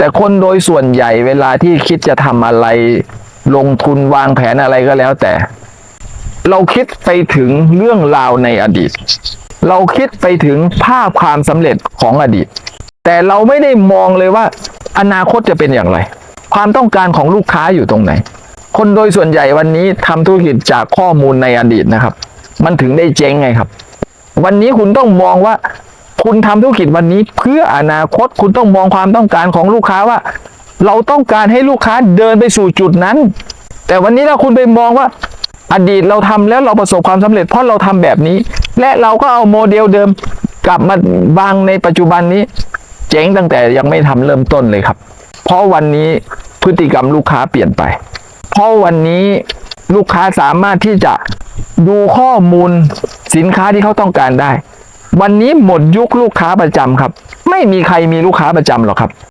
แต่คนโดยส่วนใหญ่เวลาที่คิดจะทำอะไร ลงทุนวางแผนอะไรก็แล้วแต่ เราคิดไปถึงเรื่องราวในอดีต เราคิดไปถึงภาพความสำเร็จของอดีต แต่เราไม่ได้มองเลยว่า อนาคตจะเป็นอย่างไร ความต้องการของลูกค้าอยู่ตรงไหน คนโดยส่วนใหญ่วันนี้ทำธุรกิจจากข้อมูลในอดีตนะครับ มันถึงได้เจ๊งไงครับ วันนี้คุณต้องมองว่า คุณทำธุรกิจวันนี้เพื่ออนาคตคุณต้องมองความต้องการของลูกค้าว่า เราต้องการให้ลูกค้าเดินไปสู่จุดนั้น แต่วันนี้ถ้าคุณไปมองว่า อดีตเราทำแล้วเราประสบความสำเร็จเพราะเราทำแบบนี้ และเราก็เอาโมเดลเดิมกลับมาวางในปัจจุบันนี้ เจ๊งตั้งแต่ยังไม่ทำเริ่มต้นเลยครับ เพราะวันนี้พฤติกรรมลูกค้าเปลี่ยนไป เพราะวันนี้ลูกค้าสามารถที่จะดูข้อมูลสินค้าที่เขาต้องการได้ วันนี้หมดยุคลูกค้าประจำครับ ไม่มีใครมีลูกค้าประจำหรอกครับ